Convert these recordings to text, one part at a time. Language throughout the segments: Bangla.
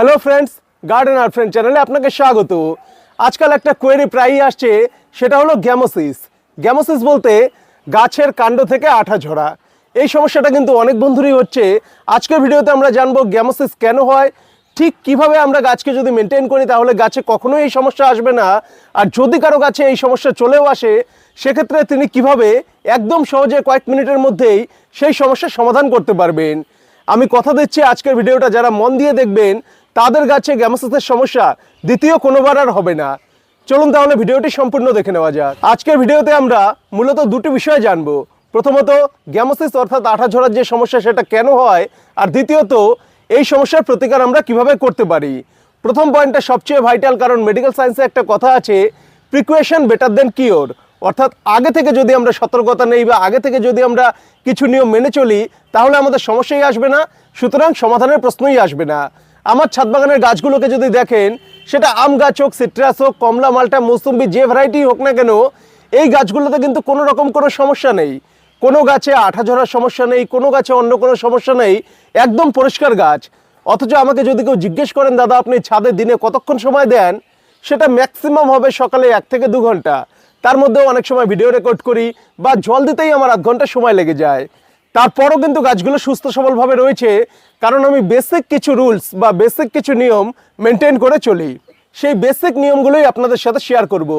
হ্যালো ফ্রেন্ডস গার্ডেন আর ফ্রেন্ড চ্যানেলে আপনাকে স্বাগত। আজকাল একটা কোয়েরি প্রায়ই আসছে, সেটা হলো গ্যামোসিস গ্যামোসিস বলতে গাছের কাণ্ড থেকে আঠা ঝরা। এই সমস্যাটা কিন্তু অনেক বন্ধুরই হচ্ছে। আজকের ভিডিওতে আমরা জানব গ্যামোসিস কেন হয়, ঠিক কীভাবে আমরা গাছকে যদি মেনটেন করি, তাহলে গাছে কখনোই এই সমস্যা আসবে না। আর যদি কারও গাছে এই সমস্যা চলেও আসে, সেক্ষেত্রে তিনি কীভাবে একদম সহজে কয়েক মিনিটের মধ্যেই সেই সমস্যার সমাধান করতে পারবেন। আমি কথা দিচ্ছি আজকের ভিডিওটা, যারা মন দিয়ে দেখবেন তাদের গাছে গ্যামোসিসের সমস্যা দ্বিতীয় কোনোবার আর হবে না। চলুন তাহলে ভিডিওটি সম্পূর্ণ দেখে নেওয়া যাক। আজকের ভিডিওতে আমরা মূলত দুটি বিষয় জানব। প্রথমত, গ্যামোসিস অর্থাৎ আঠা ঝরার যে সমস্যা, সেটা কেন হয়? আর দ্বিতীয়ত, এই সমস্যার প্রতিকার আমরা কীভাবে করতে পারি? প্রথম পয়েন্টটা সবচেয়ে ভাইটাল, কারণ মেডিকেল সায়েন্সে একটা কথা আছে, প্রিকুয়েশন বেটার দেন কিওর। অর্থাৎ আগে থেকে যদি আমরা সতর্কতা নেই বা আগে থেকে যদি আমরা কিছু নিয়ম মেনে চলি, তাহলে আমাদের সমস্যাই আসবে না, সুতরাং সমাধানের প্রশ্নই আসবে না। আমার ছাদ বাগানের গাছগুলোকে যদি দেখেন, সেটা আম গাছ হোক, সিট্রাস হোক, কমলা, মালটা, মৌসুম্বি, যে ভ্যারাইটি হোক না কেন, এই গাছগুলোতে কিন্তু কোনো রকম কোনো সমস্যা নেই। কোনো গাছে আঠা ঝরার সমস্যা নেই, কোনো গাছে অন্য কোনো সমস্যা নেই, একদম পরিষ্কার গাছ। অথচ আমাকে যদি কেউ জিজ্ঞেস করেন, দাদা, আপনি ছাদে দিনে কতক্ষণ সময় দেন? সেটা ম্যাক্সিমাম হবে সকালে এক থেকে দু ঘণ্টা। তার মধ্যেও অনেক সময় ভিডিও রেকর্ড করি বা জল দিতেই আমার আধ ঘণ্টা সময় লেগে যায়। তারপরও কিন্তু গাছগুলো সুস্থ সবলভাবে রয়েছে। কারণ আমি বেসিক কিছু রুলস বা বেসিক কিছু নিয়ম মেনটেন করে চলি। সেই বেসিক নিয়মগুলোই আপনাদের সাথে শেয়ার করব।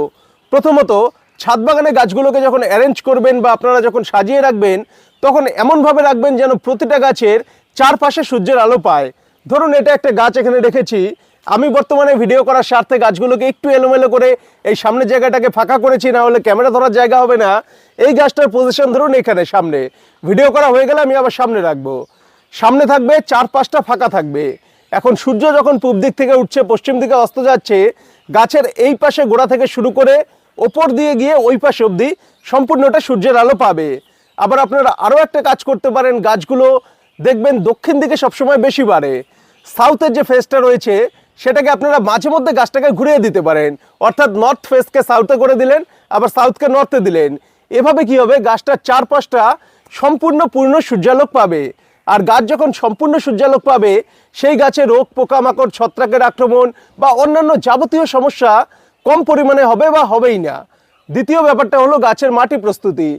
প্রথমত, ছাদ বাগানে গাছগুলোকে যখন অ্যারেঞ্জ করবেন বা আপনারা যখন সাজিয়ে রাখবেন, তখন এমনভাবে রাখবেন যেন প্রতিটা গাছের চারপাশে সূর্যের আলো পায়। ধরুন, এটা একটা গাছ এখানে রেখেছি। আমি বর্তমানে ভিডিও করার স্বার্থে গাছগুলোকে একটু এলোমেলো করে এই সামনের জায়গাটাকে ফাঁকা করেছি, না হলে ক্যামেরা ধরার জায়গা হবে না। এই গাছটার পজিশন ধরুন এখানে, সামনে। ভিডিও করা হয়ে গেলে আমি আবার সামনে রাখব। সামনে থাকবে চার পাঁচটা ফাঁকা থাকবে। এখন সূর্য যখন পূব দিক থেকে উঠছে, পশ্চিম দিকে অস্ত যাচ্ছে, গাছের এই পাশে গোড়া থেকে শুরু করে ওপর দিয়ে গিয়ে ওই পাশে অবধি সম্পূর্ণটা সূর্যের আলো পাবে। আবার আপনারা আরও একটা কাজ করতে পারেন, গাছগুলো দেখবেন দক্ষিণ দিকে সবসময় বেশি বাড়ে। সাউথের যে ফেসটা রয়েছে সেটাকে আপনারা মাঝে মধ্যে গাছটাকে ঘুরিয়ে দিতে পারেন। অর্থাৎ নর্থ ফেসকে সাউথে করে দিলেন, আবার সাউথকে নর্থে দিলেন। এভাবে কি হবে? গাছটার চারপাশটা সম্পূর্ণ পূর্ণ সূর্যালোক পাবে। আর গাছ যখন সম্পূর্ণ সূর্যালোক পাবে, সেই গাছে রোগ, পোকামাকড়, ছত্রাকের আক্রমণ বা অন্যান্য যাবতীয় সমস্যা কম পরিমাণে হবে বা হবেই না। দ্বিতীয় ব্যাপারটা হলো গাছের মাটি প্রস্তুতি।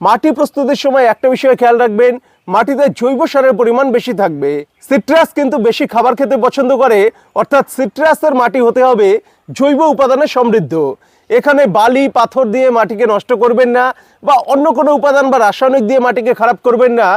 মাটি প্রস্তুতির সময় একটা বিষয়ে খেয়াল রাখবেন মাটিতে জৈব সারের পরিমাণ বেশি থাকবে। সিট্রাস কিন্তু বেশি খাবার খেতে পছন্দ করে, অর্থাৎ সিট্রাসের মাটি হতে হবে জৈব উপাদানে সমৃদ্ধ। এখানে বালি, পাথর দিয়ে মাটিকে নষ্ট করবেন না বা অন্য কোনো উপাদান বা রাসায়নিক দিয়ে মাটিকে খারাপ করবেন না।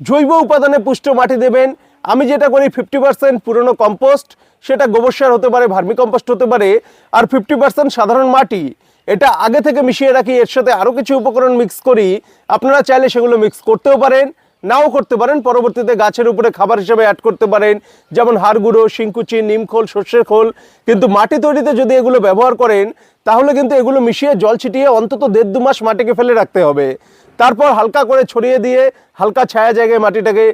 জৈব উপাদানে পুষ্ট মাটি দেবেন। আমি যেটা করি ফিফটি পার্সেন্ট পুরনো কম্পোস্ট সেটা গোবর সার হতে পারে ভার্মি কম্পোস্ট হতে পারে, আর ফিফটি পার্সেন্ট সাধারণ মাটি। এটা আগে থেকে মিশিয়ে রাখি, এর সাথে আরও কিছু উপকরণ মিক্স করি। আপনারা চাইলে সেগুলো মিক্স করতেও পারেন। নাও করতে পারেন। পরবর্তীতে গাছের উপরে খাবার হিসেবে অ্যাড করতে পারেন। যেমন হাড় গুঁড়ো শিংকুচি, নিমখোল, সর্ষের খোল। কিন্তু মাটি তৈরিতে যদি এগুলো ব্যবহার করেন, তাহলে কিন্তু এগুলো মিশিয়ে জল ছিটিয়ে অন্তত দেড় দু মাস মাটিকে ফেলে রাখতে হবে। তারপর হালকা করে ছড়িয়ে দিয়ে হালকা ছায়া জায়গায় মাটিটাকে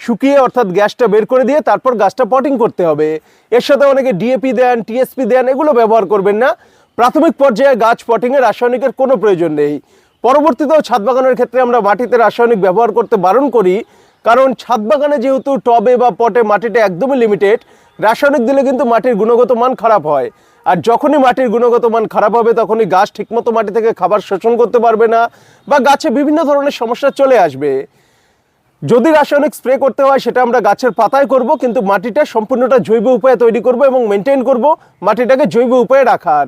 শুকিয়ে অর্থাৎ গ্যাসটা বের করে দিয়ে তারপর গাছটা পটিং করতে হবে। এর সাথে অনেকে ডিএপি দেন টিএসপি দেন, এগুলো ব্যবহার করবেন না। প্রাথমিক পর্যায়ে গাছ পটিংয়ে রাসায়নিকের কোনো প্রয়োজন নেই। পরবর্তীতেও ছাদ বাগানের ক্ষেত্রে আমরা মাটিতে রাসায়নিক ব্যবহার করতে বারণ করি, কারণ ছাদ বাগানে যেহেতু টবে বা পটে মাটিটা একদমই লিমিটেড রাসায়নিক দিলে কিন্তু মাটির গুণগত মান খারাপ হয়। আর যখনই মাটির গুণগত মান খারাপ হবে, তখনই গাছ ঠিকমতো মাটি থেকে খাবার শোষণ করতে পারবে না বা গাছে বিভিন্ন ধরনের সমস্যা চলে আসবে। যদি রাসায়নিক স্প্রে করতে হয়, সেটা আমরা গাছের পাতায় করব, কিন্তু মাটিটা সম্পূর্ণটা জৈব উপায়ে তৈরি করব এবং মেনটেন করব, মাটিটাকে জৈব উপায়ে রাখার।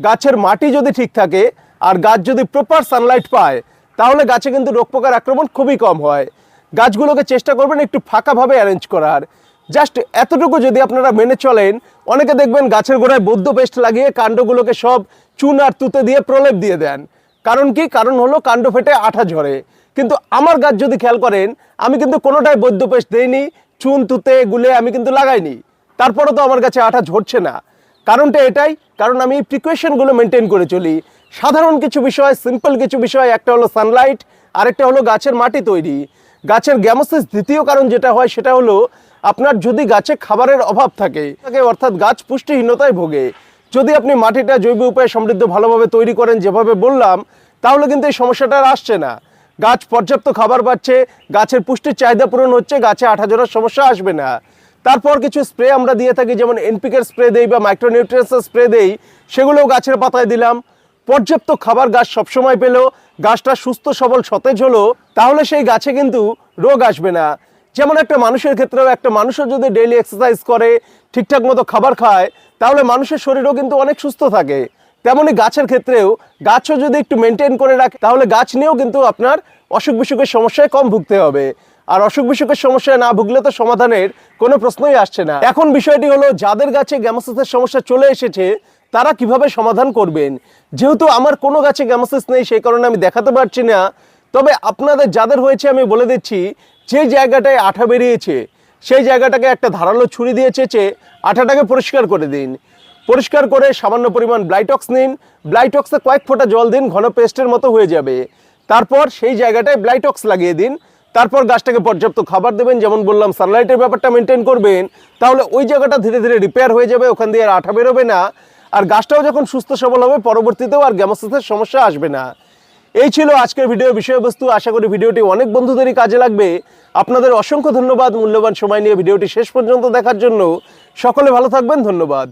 গাছের মাটি যদি ঠিক থাকে আর গাছ যদি প্রপার সানলাইট পায়, তাহলে গাছে কিন্তু রোগ পোকার আক্রমণ খুবই কম হয়। গাছগুলোকে চেষ্টা করবেন একটু ফাঁকাভাবে অ্যারেঞ্জ করার। জাস্ট এতটুকু যদি আপনারা মেনে চলেন, অনেকে দেখবেন গাছের গোড়ায় বৌদ্ধ পেস্ট লাগিয়ে কাণ্ডগুলোকে সব চুন আর তুতে দিয়ে প্রলেপ দিয়ে দেন। কারণ কি? কারণ হলো কাণ্ড ফেটে আঠা ঝরে। কিন্তু আমার গাছ যদি খেয়াল করেন, আমি কিন্তু কোনোটাই বৈদ্য পেস্ট দেইনি, চুন, তুতে, গুলে আমি কিন্তু লাগাইনি। তারপরে তো আমার কাছে আঠা ঝরছে না। কারণটা এটাই, কারণ আমি এই প্রিকশনগুলো মেনটেন করে চলি। সাধারণ কিছু বিষয় সিম্পল কিছু বিষয়, একটা হলো সানলাইট আরেকটা হলো গাছের মাটি তৈরি। গাছের গ্যামোসিস দ্বিতীয় কারণ যেটা হয় সেটা হলো আপনার যদি গাছে খাবারের অভাব থাকে থাকে অর্থাৎ গাছ পুষ্টিহীনতায় ভোগে। যদি আপনি মাটিটা জৈব উপায়ে সমৃদ্ধ ভালোভাবে তৈরি করেন যেভাবে বললাম, তাহলে কিন্তু এই সমস্যাটা আর আসছে না। গাছ পর্যাপ্ত খাবার পাচ্ছে গাছের পুষ্টির চাহিদা পূরণ হচ্ছে, গাছে আঠা ঝরার সমস্যা আসবে না। তারপর কিছু স্প্রে আমরা দিয়ে থাকি, যেমন এনপিকের স্প্রে দেই বা মাইক্রোনিউট্রিয়েন্টসের স্প্রে দেই, সেগুলোও গাছের পাতায় দিলাম। পর্যাপ্ত খাবার গাছ সবসময় পেল গাছটা সুস্থ, সবল, সতেজ হলো, তাহলে সেই গাছে কিন্তু রোগ আসবে না। যেমন একটা মানুষের ক্ষেত্রেও একটা মানুষও যদি ডেইলি এক্সারসাইজ করে, ঠিকঠাক মতো খাবার খায়, তাহলে মানুষের শরীরও কিন্তু অনেক সুস্থ থাকে। তেমনি গাছের ক্ষেত্রেও গাছও যদি একটু মেনটেন করে রাখে, তাহলে গাছ নিয়েও কিন্তু আপনার অসুখ বিসুখের সমস্যায় কম ভুগতে হবে। আর অসুখ বিসুখের সমস্যায় না ভুগলে তো সমাধানের কোনো প্রশ্নই আসছে না। এখন বিষয়টি হলো, যাদের গাছে গ্যামোসিসের সমস্যা চলে এসেছে তারা কীভাবে সমাধান করবেন? যেহেতু আমার কোনো গাছে গ্যামোসিস নেই, সেই কারণে আমি দেখাতে পারছি না। তবে আপনাদের যাদের হয়েছে, আমি বলে দিচ্ছি, যে জায়গাটায় আঠা বেরিয়েছে, সেই জায়গাটাকে একটা ধারালো ছুরি দিয়ে চেঁচে আঠাটাকে পরিষ্কার করে দিন। পরিষ্কার করে সামান্য পরিমাণ ব্লাইটক্স নিন। ব্লাইটক্সে কয়েক ফোঁটা জল দিন, ঘন পেস্টের মতো হয়ে যাবে। তারপর সেই জায়গাটায় ব্লাইটক্স লাগিয়ে দিন। তারপর গাছটাকে পর্যাপ্ত খাবার দেবেন, যেমন বললাম সানলাইটের ব্যাপারটা মেনটেন করবেন। তাহলে ওই জায়গাটা ধীরে ধীরে রিপেয়ার হয়ে যাবে, ওখান দিয়ে আর আঠা বেরোবে না। আর গাছটাও যখন সুস্থ সবল হবে, পরবর্তীতেও আর গ্যামোসিসের সমস্যা আসবে না। এই ছিল আজকের ভিডিও বিষয়বস্তু। আশা করি ভিডিওটি অনেক বন্ধুদেরই কাজে লাগবে। আপনাদের অসংখ্য ধন্যবাদ। মূল্যবান সময় নিয়ে ভিডিওটি শেষ পর্যন্ত দেখার জন্য। সকলে ভালো থাকবেন। ধন্যবাদ।